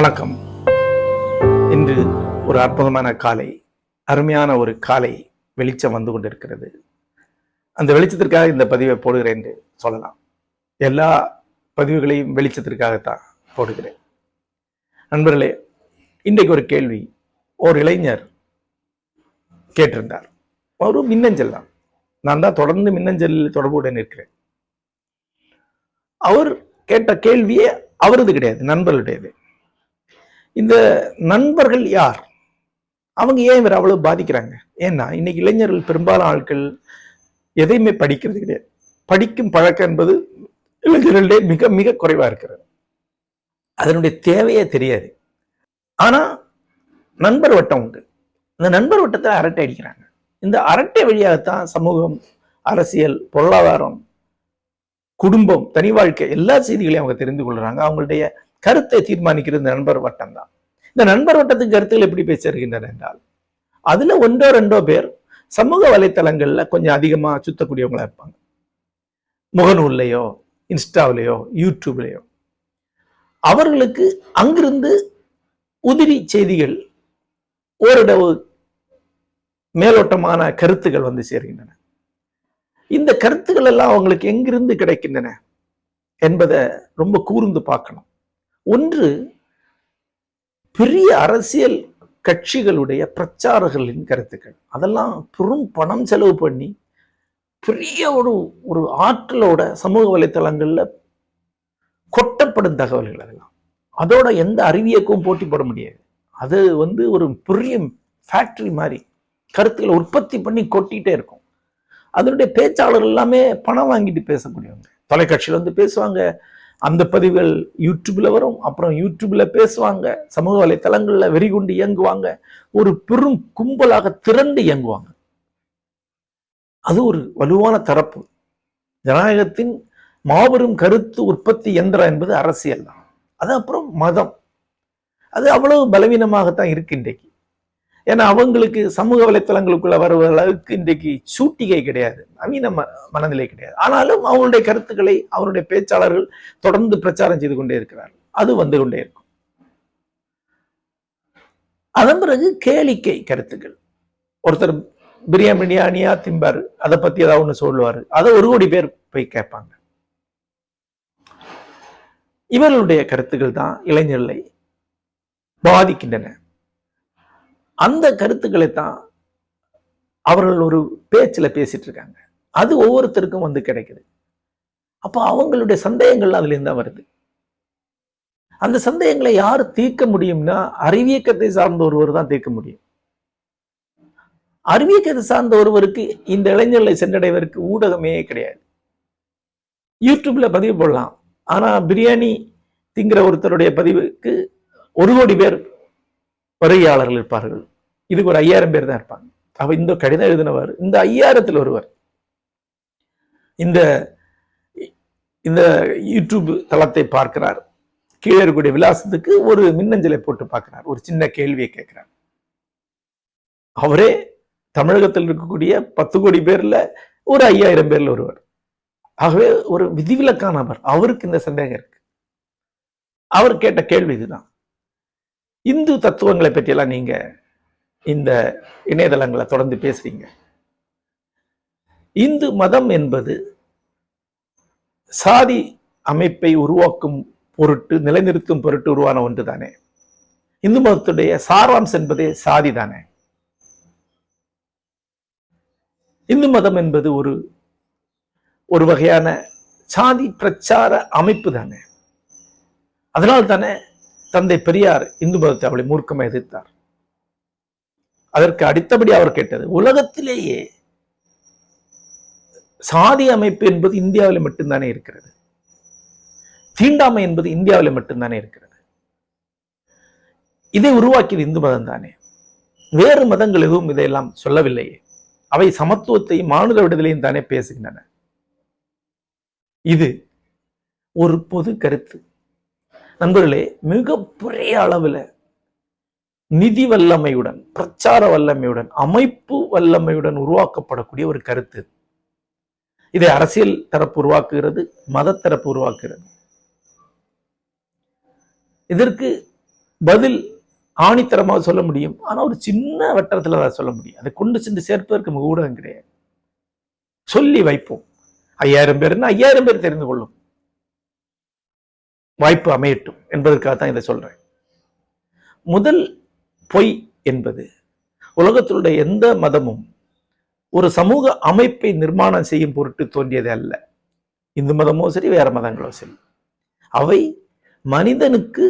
வணக்கம். இன்று ஒரு அற்புதமான காலை அருமையான ஒரு காலை வெளிச்சம் வந்து கொண்டிருக்கிறது. அந்த வெளிச்சத்திற்காக இந்த பதிவை போடுகிறேன் என்று சொல்லலாம். எல்லா பதிவுகளையும் வெளிச்சத்திற்காகத்தான் போடுகிறேன். நண்பர்களே இன்றைக்கு ஒரு கேள்வி ஒரு இளைஞர் கேட்டிருந்தார். ஒரு மின்னஞ்சல் தான். நான் தான் தொடர்ந்து மின்னஞ்சலில் தொடர்புடன் இருக்கிறேன். அவர் கேட்ட கேள்வியே அவரது கிடையாது நண்பர்களுடையது இந்த நண்பர்கள் யார்? அவங்க ஏன் இவர் அவ்வளவு பாதிக்கிறாங்க? ஏன்னா இன்னைக்கு இளைஞர்கள் பெரும்பாலான ஆட்கள் எதையுமே படிக்கிறது கிடையாது. படிக்கும் பழக்கம் என்பது இளைஞர்களிடையே மிக மிக குறைவாக இருக்கிறது. அதனுடைய தேவையே தெரியாது. ஆனால் நண்பர் வட்டம் உண்டு. இந்த நண்பர் வட்டத்தை அரட்டை அடிக்கிறாங்க. இந்த அரட்டை வழியாகத்தான் சமூகம் அரசியல் பொருளாதாரம் குடும்பம் தனி வாழ்க்கை எல்லா செய்திகளையும் அவங்க தெரிந்து கொள்கிறாங்க அவங்களுடைய கருத்தை தீர்மானிக்கிறது இந்த நண்பர் வட்டம் தான் இந்த நண்பர் வட்டத்தின் கருத்துக்கள் எப்படி பேசியிருக்கின்றன என்றால் அதுல ஒன்றோ ரெண்டோ பேர் சமூக வலைத்தளங்கள்ல கொஞ்சம் அதிகமா சுத்தக்கூடியவங்களா இருப்பாங்க. முகநூல்லையோ இன்ஸ்டாவிலையோ யூடியூப்லையோ. அவர்களுக்கு அங்கிருந்து உதிரி செய்திகள் ஓரிடவு மேலோட்டமான கருத்துகள் வந்து சேர்கின்றன. இந்த கருத்துக்கள் எல்லாம் அவங்களுக்கு எங்கிருந்து கிடைக்கின்றன என்பதை ரொம்ப கூர்ந்து பார்க்கணும். ஒன்று பெரிய அரசியல் கட்சிகளுடைய பிரச்சாரர்களின் கருத்துக்கள். அதெல்லாம் பெரும் பணம் செலவு பண்ணி பெரிய ஒரு ஒரு ஆற்றலோட சமூக வலைத்தளங்களில் கொட்டப்படும் தகவல்கள் அதெல்லாம். அதோட எந்த அறிவியக்கும் போட்டி போட முடியாது. அது வந்து ஒரு பெரிய ஃபேக்டரி மாதிரி கருத்துக்களை உற்பத்தி பண்ணி கொட்டிட்டே இருக்கும். அதனுடைய பேச்சாளர் எல்லாமே பணம் வாங்கிட்டு பேசக்கூடியவங்க. தொலைக்காட்சியில் வந்து பேசுவாங்க. அந்த பதிவுகள் யூடியூப்ல வரும். அப்புறம் யூடியூப்ல பேசுவாங்க. சமூக வலைத்தளங்கள்ல வெறிகுண்டு இயங்குவாங்க. ஒரு பெரும் கும்பலாக திரண்டு இயங்குவாங்க. அது ஒரு வலுவான தரப்பு. ஜனநாயகத்தின் மாபெரும் கருத்து உற்பத்தி எந்திரம் என்பது அரசியல் தான். அது அப்புறம் மதம். அது அவ்வளவு பலவீனமாகத்தான் இருக்கு இன்றைக்கு. ஏன்னா அவங்களுக்கு சமூக வலைத்தளங்களுக்குள்ள வருவ அளவுக்கு இன்றைக்கு சூட்டிகை கிடையாது. நவீன ம மனநிலை கிடையாது. ஆனாலும் அவங்களுடைய கருத்துக்களை அவருடைய பேச்சாளர்கள் தொடர்ந்து பிரச்சாரம் செய்து கொண்டே இருக்கிறார்கள். அது வந்து கொண்டே இருக்கும். அதன் பிறகு கேளிக்கை கருத்துக்கள். ஒருத்தர் பிரியாணி பிரியாணியா திம்பாரு அதை பத்தி ஏதாவது ஒன்று சொல்லுவாரு. அதை ஒரு கோடி பேர் போய் கேட்பாங்க. இவர்களுடைய கருத்துக்கள் தான் இளைஞர்களை பாதிக்கின்றன. அந்த கருத்துக்களை தான் அவர்கள் ஒரு பேச்சில் பேசிட்டு இருக்காங்க அது ஒவ்வொருத்தருக்கும் வந்து கிடைக்குது. அப்போ அவங்களுடைய சந்தேகங்கள் அதுல தான் வருது. அந்த சந்தேகங்களை யார் தீர்க்க முடியும்னா அறிவியக்கத்தை சார்ந்த ஒருவர் தான் தீர்க்க முடியும். அறிவியக்கத்தை சார்ந்த ஒருவருக்கு இந்த இளைஞர்களை சென்றடைவதற்கு ஊடகமே கிடையாது. யூடியூப்ல பதிவு போடலாம். ஆனா பிரியாணி திங்கிற ஒருத்தருடைய பதிவுக்கு ஒரு கோடி பேர் வருகையாளர்கள் இருப்பார்கள். இதுக்கு ஒரு ஐயாயிரம் பேர் தான் இருப்பாங்க. அவ இந்த கடிதம் எழுதினவர் இந்த ஐயாயிரத்தில் ஒருவர். இந்த இந்த யூடியூப் தளத்தை பார்க்கிறார். கீழே இருக்கக்கூடிய விலாசத்துக்கு ஒரு மின்னஞ்சலை போட்டு பார்க்கிறார். ஒரு சின்ன கேள்வியை கேட்கிறார். அவரே தமிழகத்தில் இருக்கக்கூடிய பத்து கோடி பேர்ல ஒரு ஐயாயிரம் பேர்ல ஒருவர். ஆகவே ஒரு விதிவிலக்கானவர் அவருக்கு இந்த சந்தேகம் இருக்கு. அவர் கேட்ட கேள்வி இதுதான். இந்து தத்துவங்களை பற்றியெல்லாம் நீங்க இந்த இணையதளங்களை தொடர்ந்து பேசுறீங்க. இந்து மதம் என்பது சாதி அமைப்பை உருவாக்கும் பொருட்டு நிலைநிறுத்தும் பொருட்டு உருவான ஒன்று தானே. இந்து மதத்துடைய சாராம்சம் என்பதே சாதி தானே. இந்து மதம் என்பது ஒரு ஒரு வகையான சாதி பிரச்சார அமைப்பு தானே. அதனால் தானே தந்தை பெரியார் இந்து மதத்தை அவளை மூர்க்கமாக எதிர்த்தார். அதற்கு அடுத்தபடி அவர் கேட்டது உலகத்திலேயே சாதி அமைப்பு என்பது இந்தியாவில் மட்டும்தானே இருக்கிறது. தீண்டாமை என்பது இந்தியாவில் மட்டும்தானே இருக்கிறது. இதை உருவாக்கியது இந்து மதம் தானே வேறு மதங்கள் எதுவும் இதையெல்லாம் சொல்லவில்லையே. அவை சமத்துவத்தையும் மாநில விடுதலையும் தானே பேசுகின்றன. இது ஒரு பொது கருத்து. நண்பர்களே மிக அளவில் நிதி வல்லமையுடன் பிரச்சார வல்லமையுடன் அமைப்பு வல்லமையுடன் உருவாக்கப்படக்கூடிய ஒரு கருத்து இதை. அரசியல் தரப்பு உருவாக்குகிறது மதத்தரப்பு உருவாக்குகிறது. இதற்கு பதில் ஆணித்தரமாக சொல்ல முடியும். ஆனா ஒரு சின்ன வட்டத்துல அதை சொல்ல முடியும். அதை கொண்டு சென்று சேர்ப்பதற்கு ஊடகம் கிடையாது. சொல்லி வைப்போம். ஐயாயிரம் பேர்னா ஐயாயிரம் பேர் தெரிந்து கொள்ளும். வாய்ப்பு அமையட்டும் என்பதற்காக தான் இதை சொல்றேன். முதல் பொய் என்பது உலகத்திலுடைய எந்த மதமும் ஒரு சமூக அமைப்பை நிர்மாணம் செய்யும் பொருட்டு தோன்றியது அல்ல. இந்து மதமோ சரி வேற மதங்களோ சரி. அவை மனிதனுக்கு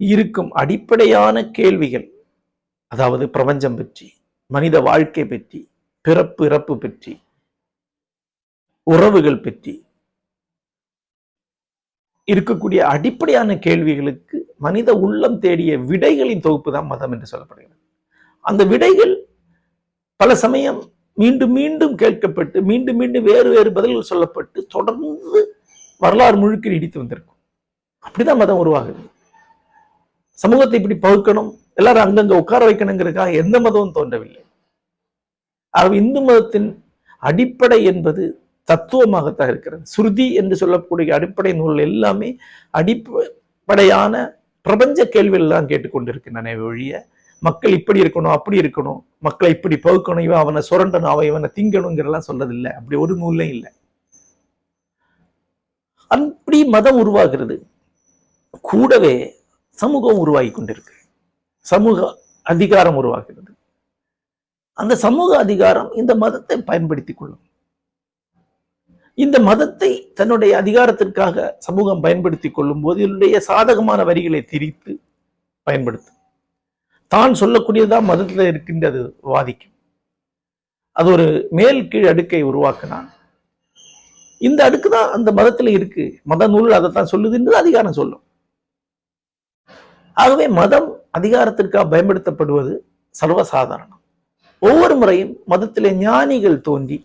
இருக்கும் அடிப்படையான கேள்விகள் அதாவது பிரபஞ்சம் பற்றி மனித வாழ்க்கை பற்றி பிறப்பு இறப்பு பற்றி உறவுகள் பற்றி இருக்கக்கூடிய அடிப்படையான கேள்விகளுக்கு மனித உள்ளம் தேடிய விடைகளின் தொகுப்பு தான் மதம் என்று சொல்லப்படுகிறது. அந்த விடைகள் பல சமயம் மீண்டும் மீண்டும் கேட்கப்பட்டு மீண்டும் மீண்டும் வேறு வேறு பதில்கள் சொல்லப்பட்டு தொடர்ந்து வரலாறு முழுக்க நீடித்து வந்திருக்கும். அப்படிதான் மதம் உருவாகுது. சமூகத்தை இப்படி பகுக்கணும் எல்லாரும் அங்கங்க உட்கார வைக்கணுங்கிறதுக்காக எந்த மதமும் தோன்றவில்லை. ஆகவே இந்து மதத்தின் அடிப்படை என்பது தத்துவமாகத்தான் இருக்கிறது. சுருதி என்று சொல்லக்கூடிய அடிப்படை நூல் எல்லாமே அடிப்படையான பிரபஞ்ச கேள்விகள் தான் கேட்டுக்கொண்டிருக்கின்றன ஒழிய மக்கள் இப்படி இருக்கணும் அப்படி இருக்கணும் மக்களை இப்படி பகுக்கணும் இவன் அவனை சுரண்டணும் அவன் இவனை திங்கணுங்கிறலாம் சொல்றதில்லை அப்படி ஒரு நூல்லையும் இல்லை. அப்படி மதம் உருவாகிறது. கூடவே சமூகம் உருவாகி கொண்டிருக்கு. சமூக அதிகாரம் உருவாகிறது. அந்த சமூக அதிகாரம் இந்த மதத்தை பயன்படுத்திக் கொள்ளும். இந்த மதத்தை தன்னுடைய அதிகாரத்திற்காக சமூகம் பயன்படுத்திக் கொள்ளும் போது இதனுடைய சாதகமான வரிகளை திரித்து பயன்படுத்தும். தான் சொல்லக்கூடியதுதான் மதத்தில் இருக்கின்றது வாதிக்கும். அது ஒரு மேல் கீழ் அடுக்கை உருவாக்கினான். இந்த அடுக்கு தான் அந்த மதத்தில் இருக்கு. மத நூல் அதைத்தான் சொல்லுதுன்றது அதிகாரம் சொல்லும். ஆகவே மதம் அதிகாரத்திற்காக பயன்படுத்தப்படுவது சர்வசாதாரணம். ஒவ்வொரு முறையும் மதத்திலே ஞானிகள் தோன்றி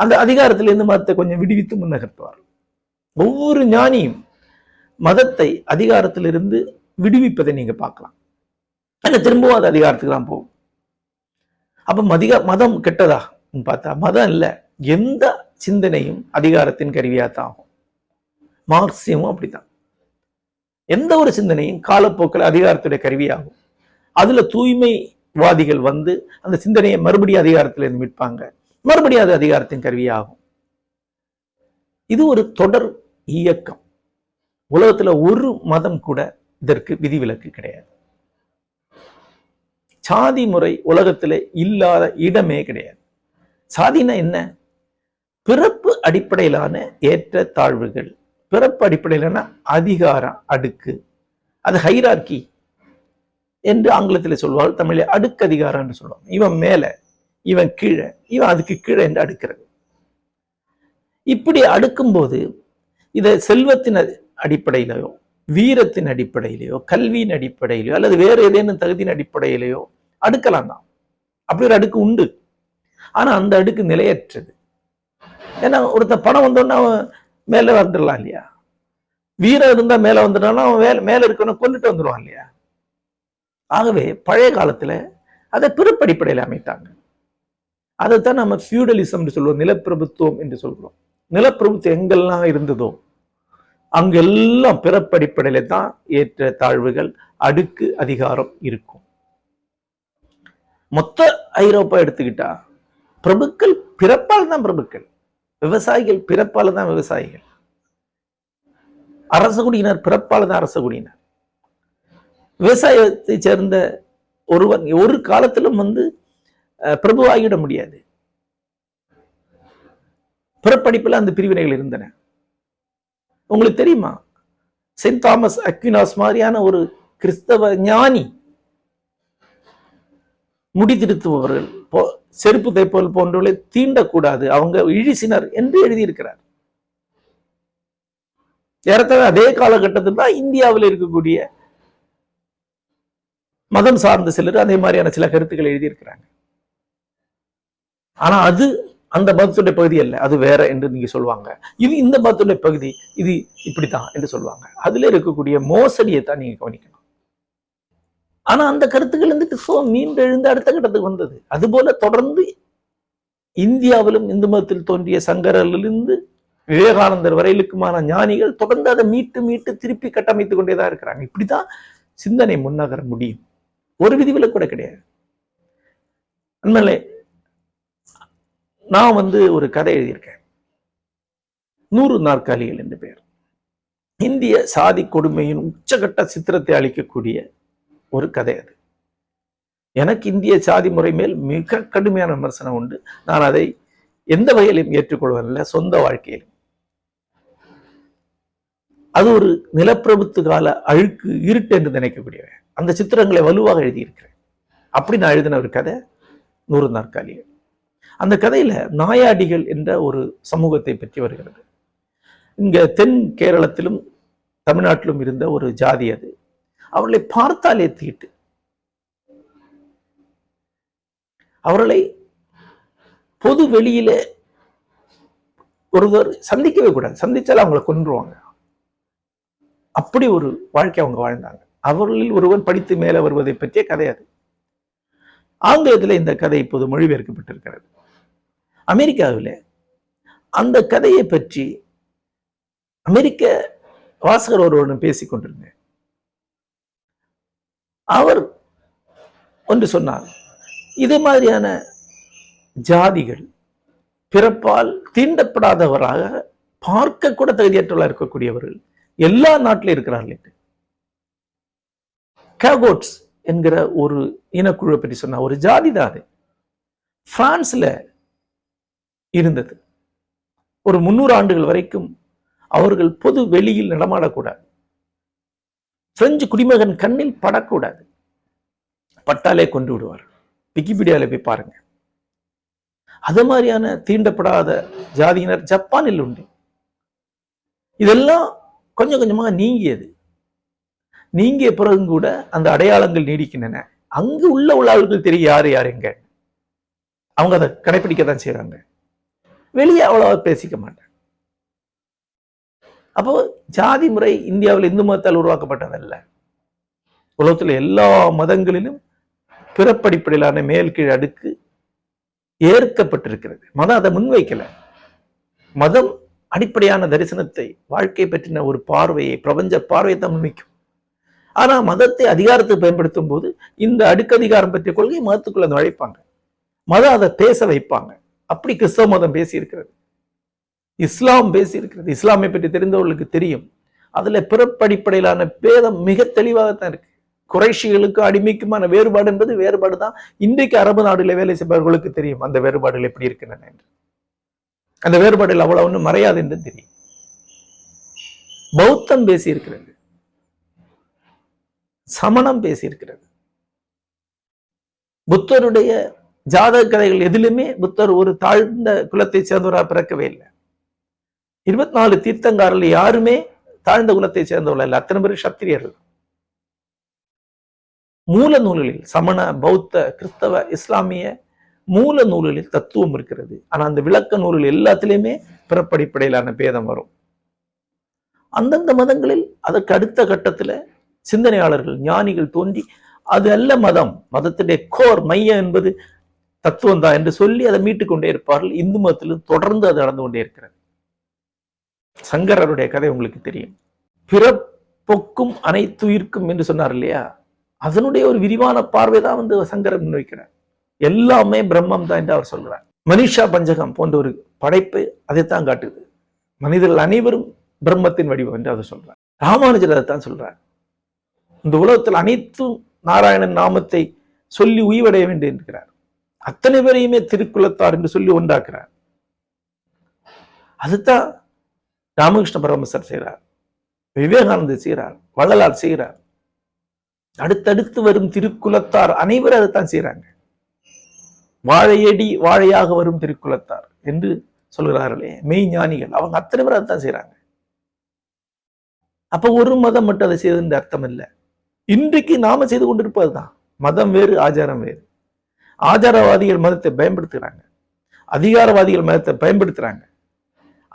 அந்த அதிகாரத்திலிருந்து மதத்தை கொஞ்சம் விடுவித்து முன்னகர்த்துவார். ஒவ்வொரு ஞானியும் மதத்தை அதிகாரத்திலிருந்து விடுவிப்பதை நீங்க பார்க்கலாம். ஆனால் திரும்பவும் அது அதிகாரத்துக்கு தான் போகும். அப்ப மதிக மதம் கெட்டதா? பார்த்தா மதம் இல்ல. எந்த சிந்தனையும் அதிகாரத்தின் கருவியாத்தான் ஆகும். மார்க்சியமும் அப்படித்தான். எந்த ஒரு சிந்தனையும் காலப்போக்கில் அதிகாரத்துடைய கருவியாகும். அதுல தூய்மைவாதிகள் வந்து அந்த சிந்தனையை மறுபடியும் அதிகாரத்திலிருந்து மீட்பாங்க. மறுபடியும் அது அதிகாரத்தின் கருவியாகும். இது ஒரு தொடர் இயக்கம். உலகத்துல ஒரு மதம் கூட இதற்கு விதிவிலக்கு கிடையாது. சாதி முறை உலகத்துல இல்லாத இடமே கிடையாது. சாதினா என்ன? பிறப்பு அடிப்படையிலான ஏற்ற தாழ்வுகள். பிறப்பு அடிப்படையிலான அதிகாரம் அடுக்கு. அது ஹைரார்கி என்று ஆங்கிலத்தில் சொல்வார்கள் தமிழில் அடுக்கு அதிகாரம் என்று சொல்லுவாங்க இவன் மேல இவன் கீழே இவன் அதுக்கு கீழே என்று அடுக்கிறது. இப்படி அடுக்கும்போது இதை செல்வத்தின் அடிப்படையிலையோ வீரத்தின் அடிப்படையிலையோ கல்வியின் அடிப்படையிலையோ அல்லது வேறு ஏதேனும் தகுதியின் அடிப்படையிலையோ அடுக்கலாம் தான் அப்படி ஒரு அடுக்கு உண்டு. ஆனா அந்த அடுக்கு நிலையற்றது. ஏன்னா ஒருத்த பணம் வந்தோன்னா அவன் மேல வந்துடலாம் இல்லையா? வீரம் இருந்தா மேல வந்துட்டான்னா அவன் மேல மேல இருக்கணும் கொண்டுட்டு வந்துடுவான் இல்லையா? ஆகவே பழைய காலத்துல அதை பிறப்படிப்படையில் அமைத்தாங்க. அதைத்தான் நம்ம ஃபியூடலிசம் என்று சொல்லுவோம் நிலப்பிரபுத்துவம் என்று சொல்கிறோம். நிலப்பிரபுத்துவம் எங்கெல்லாம் இருந்ததோ அங்கெல்லாம் பிறப்படிப்படையில தான் ஏற்ற தாழ்வுகள் அடுக்கு அதிகாரம் இருக்கும். மொத்த ஐரோப்பா எடுத்துக்கிட்டா பிரபுக்கள் பிறப்பால் தான் பிரபுக்கள். விவசாயிகள் பிறப்பால் தான் விவசாயிகள். அரச குடியினர் பிறப்பால் தான் அரச குடியினர். விவசாயத்தை சேர்ந்த ஒருவன் ஒரு காலத்திலும் வந்து பிரபுவாகிவிட முடியாது. பிறப்படிப்பில் அந்த பிரிவினைகள் இருந்தன. உங்களுக்கு தெரியுமா? செயின்ட் தாமஸ் அக்வினாஸ் மாதிரியான ஒரு கிறிஸ்தவ ஞானி முடி திருத்துபவர்கள் செருப்பு தைப்பவர்கள் போன்றவர்களை தீண்டக்கூடாது. அவங்க இழிசினர் என்று எழுதியிருக்கிறார். ஏறத்தாழ அதே காலகட்டத்தில் தான் இந்தியாவில் இருக்கக்கூடிய மதம் சார்ந்த சிலர் அதே மாதிரியான சில கருத்துக்கள் எழுதியிருக்கிறாங்க. ஆனா அது அந்த மதத்துடைய பகுதி அல்ல. அது வேற என்று நீங்க சொல்லுவாங்க. இது இந்த மதத்துடைய பகுதி இது இப்படித்தான் என்று சொல்லுவாங்க. அதுல இருக்கக்கூடிய மோசடியை தான் நீங்க கவனிக்கணும். ஆனா அந்த கருத்துக்கள் இருந்து கிறிஸ்தவம் மீண்டு எழுந்து அடுத்த கட்டத்துக்கு வந்தது. அதுபோல தொடர்ந்து இந்தியாவிலும் இந்து மதத்தில் தோன்றிய சங்கரிலிருந்து விவேகானந்தர் வரையிலுக்குமான ஞானிகள் தொடர்ந்து அதை மீட்டு மீட்டு திருப்பி கட்டமைத்துக் கொண்டேதான் இருக்கிறாங்க. இப்படிதான் சிந்தனை முன்னகர முடியும். ஒரு விதிவில கூட கிடையாது. உண்மையிலே நான் வந்து ஒரு கதை எழுதியிருக்கேன். நூறு நாற்காலிகள் என்று பெயர். இந்திய சாதி கொடுமையின் உச்சகட்ட சித்திரத்தை அளிக்கக்கூடிய ஒரு கதை அது. எனக்கு இந்திய சாதி முறை மேல் மிக கடுமையான விமர்சனம் உண்டு. நான் அதை எந்த வகையிலும் ஏற்றுக்கொள்வதில்லை சொந்த வாழ்க்கையிலும். அது ஒரு நிலப்பிரபுத்து கால அழுக்கு இருட்டு என்று நினைக்கக்கூடியவன் அந்த சித்திரங்களை வலுவாக எழுதியிருக்கிறேன். அப்படி நான் எழுதின ஒரு கதை நூறு நாற்காலிகள். அந்த கதையில நாயாடிகள் என்ற ஒரு சமூகத்தை பற்றி வருகிறது. இங்க தென் கேரளத்திலும் தமிழ்நாட்டிலும் இருந்த ஒரு ஜாதி அது. அவர்களை பார்த்தாலே தீட்டு. அவர்களை பொது வெளியில ஒருவர் சந்திக்கவே கூடாது. சந்திச்சாலும் அவங்களை கொன்றுவாங்க. அப்படி ஒரு வாழ்க்கை அவங்க வாழ்ந்தாங்க. அவர்களில் ஒருவன் படித்து மேலே வருவதை பற்றிய கதை அது. ஆங்கிலத்தில் இந்த கதை இப்போது மொழிபெயர்க்கப்பட்டிருக்கிறது. அமெரிக்காவில் அந்த கதையை பற்றி அமெரிக்க வாசகர் ஒருவரும் பேசிக் கொண்டிருந்தேன். அவர் ஒன்று சொன்னார் இதே மாதிரியான ஜாதிகள் பிறப்பால் தீண்டப்படாதவராக பார்க்க கூட தகுதியற்றவர்களாக இருக்கக்கூடியவர்கள் எல்லா நாட்டிலும் இருக்கிறார்கள். கேகோட்ஸ் என்கிற ஒரு இனக்குழுவை பற்றி சொன்ன ஒரு ஜாதி தான் அது. பிரான்ஸ்ல இருந்தது. ஒரு முன்னூறு ஆண்டுகள் வரைக்கும் அவர்கள் பொது வெளியில் நடமாடக்கூடாது. பிரெஞ்சு குடிமகன் கண்ணில் படக்கூடாது. பட்டாலே கொண்டு விடுவார். விக்கிபீடியால போய் பாருங்க. அது மாதிரியான தீண்டப்படாத ஜாதியினர் ஜப்பானில் உண்டு. இதெல்லாம் கொஞ்சம் கொஞ்சமாக நீங்கியது. நீங்கிய பிறகும் கூட அந்த அடையாளங்கள் நீடிக்கின்றன. அங்கு உள்ள உள்ளவர்கள் தெரியும் யாரு யார் எங்க? அவங்க அதை கடைபிடிக்க தான் செய்யறாங்க வெளியே அவ்வளவா பேசிக்க மாட்டாங்க. அப்போ ஜாதி முறை இந்தியாவில் இந்து மதத்தால் உருவாக்கப்பட்டதல்ல. உலகத்தில் எல்லா மதங்களிலும் பிறப்படிப்படையிலான மேல் கீழ் அடுக்கு ஏற்கப்பட்டிருக்கிறது. மதம் அதை முன்வைக்கல. மதம் அடிப்படையான தரிசனத்தை வாழ்க்கை பற்றின ஒரு பார்வையை பிரபஞ்ச பார்வையை தான் முன்வைக்கும். ஆனா மதத்தை அதிகாரத்தை பயன்படுத்தும் போது இந்த அடுக்கதிகாரம் பற்றிய கொள்கை மதத்துக்குள்ள நுழைப்பாங்க மதம் அதை பேச வைப்பாங்க. அப்படி கிறிஸ்தவ மதம் பேசியிருக்கிறது. இஸ்லாம் பேசியிருக்கிறது. இஸ்லாமை பற்றி தெரிந்தவர்களுக்கு தெரியும். அதுல பிறப்படிப்படையிலான பேதம் மிக தெளிவாகத்தான் இருக்கு. குறைஷிகளுக்கு அடிமைக்குமான வேறுபாடு என்பது வேறுபாடு தான் இன்றைக்கு அரபு நாடுகளில் வேலை செய்பவர்களுக்கு தெரியும் அந்த வேறுபாடுகள் எப்படி இருக்கின்றன என்று. அந்த வேறுபாடுகள் அவ்வளவு ஒன்றும் மறையாது என்று தெரியும். பௌத்தம் பேசியிருக்கிறது. சமணம் பேசியிருக்கிறது. புத்தருடைய ஜாதக கதைகள் எதிலுமே புத்தர் ஒரு தாழ்ந்த குலத்தை சேர்ந்தவராக பிறக்கவே இல்லை. இருபத்தி நாலு தீர்த்தங்காரில் யாருமே தாழ்ந்த குலத்தை சேர்ந்தவர்கள் இல்லை அத்தனை பேர் சத்திரியர்கள் மூல நூல்களில் சமண பௌத்த கிறிஸ்தவ இஸ்லாமிய மூல நூல்களில் தத்துவம் இருக்கிறது. ஆனா அந்த விளக்க நூல்கள் எல்லாத்திலையுமே பிறப்படிப்படையிலான பேதம் வரும். அந்தந்த மதங்களில் அதற்கு அடுத்த கட்டத்துல சிந்தனையாளர்கள் ஞானிகள் தோன்றி அது அல்ல மதம். மதத்துடைய கோர் மையம் என்பது தத்துவம் தான் என்று சொல்லி அதை மீட்டுக் கொண்டே இருப்பார்கள். இந்து மதத்திலும் தொடர்ந்து அது நடந்து கொண்டே இருக்கிறது. சங்கரருடைய கதை உங்களுக்கு தெரியும். பிறப்பொக்கும் அனைத்துயிர்க்கும் என்று சொன்னார் இல்லையா? அதனுடைய ஒரு விரிவான பார்வை தான் வந்து சங்கரர் முன்வைக்கிறார். எல்லாமே பிரம்மம் தான் என்று அவர் சொல்றார். மனிஷா பஞ்சகம் போன்ற ஒரு படைப்பு அதைத்தான் காட்டுது. மனிதர்கள் அனைவரும் பிரம்மத்தின் வடிவம் என்று அதை சொல்றார். ராமானுஜர் அதைத்தான் சொல்றார். இந்த உலகத்தில் அனைத்தும் நாராயணன் நாமத்தை சொல்லி உய்வடைய வேண்டும் என்கிறார். அத்தனை பேரையுமே திருக்குலத்தார் என்று சொல்லி உண்டாக்குறார் அதுதான் ராமகிருஷ்ண பரமசர் செய்கிறார். விவேகானந்தர் செய்கிறார். வள்ளலார் செய்கிறார். அடுத்தடுத்து வரும் திருக்குலத்தார் அனைவரும் அதைத்தான் செய்யறாங்க வாழையடி வாழையாக வரும் திருக்குலத்தார் என்று சொல்கிறார்களே மெய் ஞானிகள். அவங்க அத்தனை பேர் அதைத்தான் செய்யறாங்க அப்போ ஒரு மதம் மட்டும் அதை செய்தது அர்த்தம் இல்லை. இன்றைக்கு நாம செய்து கொண்டிருப்பது தான் மதம் வேறு ஆச்சாரம் வேறு. ஆச்சாரவாதிகள் மதத்தை பயன்படுத்துகிறாங்க அதிகாரவாதிகள் மதத்தை பயன்படுத்துகிறாங்க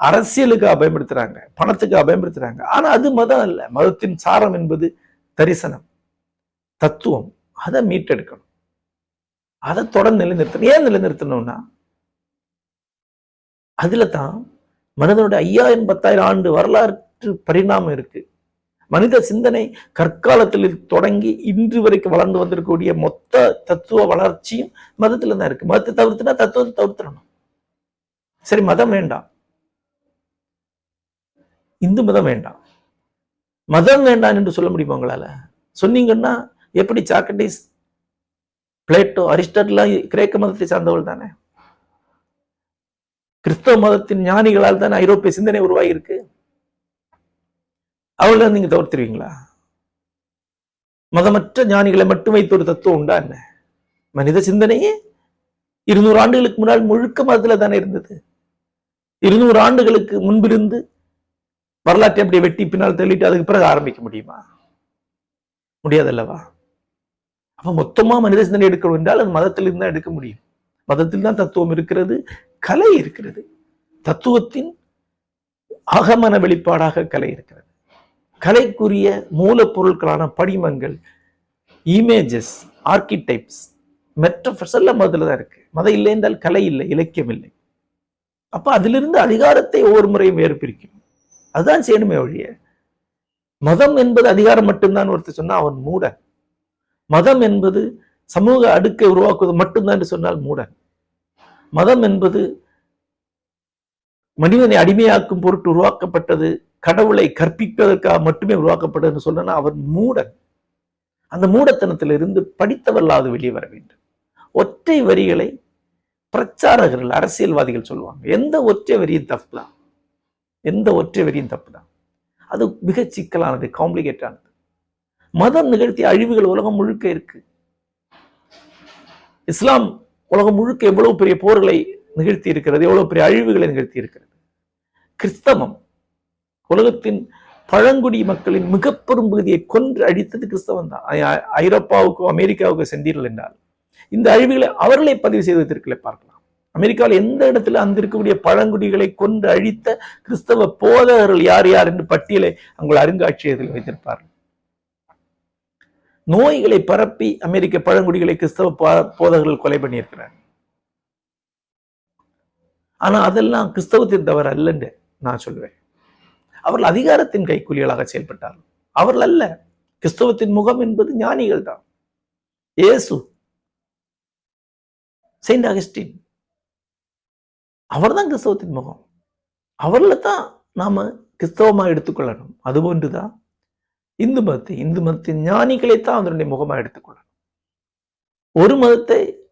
அரசியலுக்காக பயன்படுத்துகிறாங்க பணத்துக்காக பயன்படுத்துகிறாங்க ஆனால் அது மதம் அல்ல. மதத்தின் சாரம் என்பது தரிசனம். தத்துவம். அதை மீட்டெடுக்கணும். அதை தொடர்ந்து நிலைநிறுத்தணும். ஏன் நிலைநிறுத்தணும்னா அதுல தான் மனிதனுடைய ஐயாயிரம் பத்தாயிரம் ஆண்டு வரலாற்று பரிணாமம் இருக்குது மனித சிந்தனை கற்காலத்தில் தொடங்கி இன்று வரைக்கும் வளர்ந்து வந்திருக்கக்கூடிய மொத்த தத்துவ வளர்ச்சியும் மதத்துல தான் இருக்கு. மதத்தை தவிர்த்துனா தத்துவத்தை தவிர்த்துடணும். சரி மதம் வேண்டாம். இந்து மதம் வேண்டாம். மதம் வேண்டாம் என்று சொல்ல முடியுமா உங்களால? சொன்னீங்கன்னா எப்படி சாக்ரட்டிஸ் பிளேட்டோ அரிஸ்டர்லாம் கிரேக்க மதத்தை சார்ந்தவள் தானே? கிறிஸ்தவ மதத்தின் ஞானிகளால் தானே ஐரோப்பிய சிந்தனை உருவாகி இருக்கு அவள நீங்க தவிர்த்துருவீங்களா? மதமற்ற ஞானிகளை மட்டும் வைத்து ஒரு தத்துவம் உண்டா என்ன? மனித சிந்தனையே இருநூறு ஆண்டுகளுக்கு முன்னால் முழுக்க மதத்துல தானே இருந்தது. இருநூறு ஆண்டுகளுக்கு முன்பிருந்து வரலாற்றை அப்படியே வெட்டி பின்னால் தள்ளிட்டு அதுக்கு பிறகு ஆரம்பிக்க முடியுமா? முடியாதல்லவா? அப்ப மொத்தமா மனித சிந்தனை எடுக்கணும் என்றால் அது மதத்திலிருந்து தான் எடுக்க முடியும். மதத்தில் தான் தத்துவம் இருக்கிறது கலை இருக்கிறது. தத்துவத்தின் அகமன வெளிப்பாடாக கலை இருக்கிறது. கலைக்குரிய மூலப்பொருட்களான படிமங்கள் இமேஜஸ் ஆர்கிடைப்ஸ் மெட்ரஃபர்ஸ் எல்லாம் மதத்துல தான் இருக்கு. மதம் இல்லை என்றால் கலை இல்லை இலக்கியம் இல்லை. அப்போ அதிலிருந்து அதிகாரத்தை ஒவ்வொரு முறையும் வேறு பிரிக்கணும் அதுதான் செய்யணுமே ஒழிய. மதம் என்பது அதிகாரம் மட்டும்தான் ஒருத்தர் சொன்னால் அவன் மூடன். மதம் என்பது சமூக அடுக்கை உருவாக்குவது மட்டும்தான் என்று சொன்னால் மூடன். மதம் என்பது மனிதனை அடிமையாக்கும் பொருட்டு உருவாக்கப்பட்டது கடவுளை கற்பிப்பதற்காக மட்டுமே உருவாக்கப்பட்டது என்று அவர் அவன் மூடன். அந்த மூடத்தனத்திலிருந்து படித்தவர்களாவது வெளியே வர வேண்டும். ஒற்றை வரிகளை பிரச்சாரகர்கள் அரசியல்வாதிகள் சொல்லுவாங்க. எந்த ஒற்றை வரியும் தப்பு தான் எந்த ஒற்றை வரியும் தப்பு தான் அது மிக சிக்கலானது காம்ப்ளிகேட்டானது மதம் நிகழ்த்திய அழிவுகள் உலகம் முழுக்க இருக்கு. இஸ்லாம் உலகம் முழுக்க எவ்வளவு பெரிய போர்களை நிகழ்த்தி இருக்கிறது எவ்வளவு பெரிய அழிவுகளை நிகழ்த்தி இருக்கிறது கிறிஸ்தவம் உலகத்தின் பழங்குடி மக்களின் மிக பெரும் பகுதியை கொன்று அழித்தது கிறிஸ்தவம் தான். ஐரோப்பாவுக்கோ அமெரிக்காவுக்கோ சென்றீர்கள் என்றால் இந்த அழிவுகளை அவர்களே பதிவு செய்து வைத்திருக்கலை பார்க்கலாம். அமெரிக்காவில் எந்த இடத்துல அந்த இருக்கக்கூடிய பழங்குடிகளை கொன்று அழித்த கிறிஸ்தவ போதகர்கள் யார் யார் என்று பட்டியலை அவங்கள அருங்காட்சியகத்தில் வைத்திருப்பார்கள். நோய்களை பரப்பி அமெரிக்க பழங்குடிகளை கிறிஸ்தவ பா- போதகர்கள் கொலை பண்ணியிருக்கிறார் ஆனா அதெல்லாம் கிறிஸ்தவத்தின் தவறு அல்லன்னு நான் சொல்லுவேன் அவர்கள் அதிகாரத்தின் கைக்கூலிகளாக செயல்பட்டார்கள். அவர்கள் அல்ல. கிறிஸ்தவத்தின் முகம் என்பது ஞானிகள் தான். இயேசு. Saint Augustine. அவர்தான் கிறிஸ்தவத்தின் முகம். அவர்களை தான் நாம கிறிஸ்தவமா எடுத்துக்கொள்ளணும். அதுபோன்றுதான் இந்து மதத்தை இந்து மதத்தின் ஞானிகளைத்தான் அதனுடைய முகமா எடுத்துக்கொள்ளணும். ஒரு மதத்தை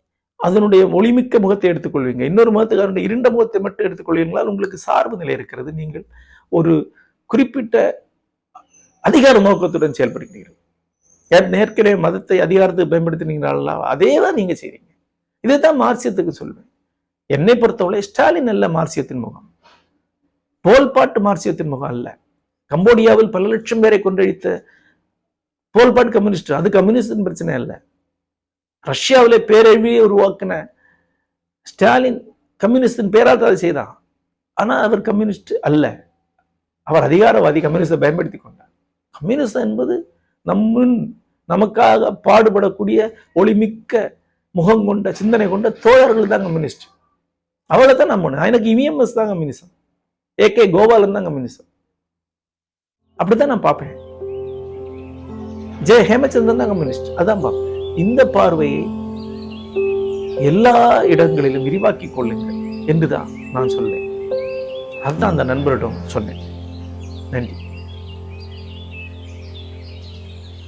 அதனுடைய ஒளிமிக்க முகத்தை எடுத்துக்கொள்வீங்க. இன்னொரு முகத்துக்காரனுடைய இருண்ட முகத்தை மட்டும் எடுத்துக்கொள்வீங்களால் உங்களுக்கு சார்பு நிலை இருக்கிறது. நீங்கள் ஒரு குறிப்பிட்ட அதிகார நோக்கத்துடன் செயல்படுகிறீர்கள். ஏன்? ஏற்கனவே மதத்தை அதிகாரத்துக்கு பயன்படுத்தினீங்களா அதே தான் நீங்க செய்வீங்க இதை தான் மார்சியத்துக்கு சொல்வேன். என்னை பொறுத்தவரை ஸ்டாலின் அல்ல மார்சியத்தின் முகம். போல்பாட்டு மார்சியத்தின் முகம் அல்ல. கம்போடியாவில் பல லட்சம் பேரை கொன்றழித்த போல்பாட் கம்யூனிஸ்ட். அது கம்யூனிஸ்டின் பிரச்சனை அல்ல. ரஷ்யாவில் பேரழிவியை உருவாக்கின ஸ்டாலின் கம்யூனிஸ்டின் பேரால் தான் அதை செய்தான். ஆனா அவர் கம்யூனிஸ்ட் அல்ல. அவர் அதிகாரவாதி கம்யூனிஸ்டை பயன்படுத்தி கொண்டார். கம்யூனிஸ்ட் என்பது நம்மின் நமக்காக பாடுபடக்கூடிய ஒளிமிக்க முகம் கொண்ட சிந்தனை கொண்ட தோழர்கள் தான் கம்யூனிஸ்ட். அவளை தான் நம்பணும். எனக்கு இவிஎம்எஸ் தான் கம்யூனிசம். ஏகே கோபாலன் தான் கம்யூனிசம். அப்படித்தான் நான் பார்ப்பேன். ஜெய ஹேமச்சந்திரன் தான் கம்யூனிஸ்ட். அதான் பார்ப்பேன். இந்த பார்வையை எல்லா இடங்களிலும் விரிவாக்கி கொள்ளுங்கள் என்றுதான் நான் சொல்வேன். அதுதான் அந்த நண்பரிடம் சொன்னேன். நன்றி.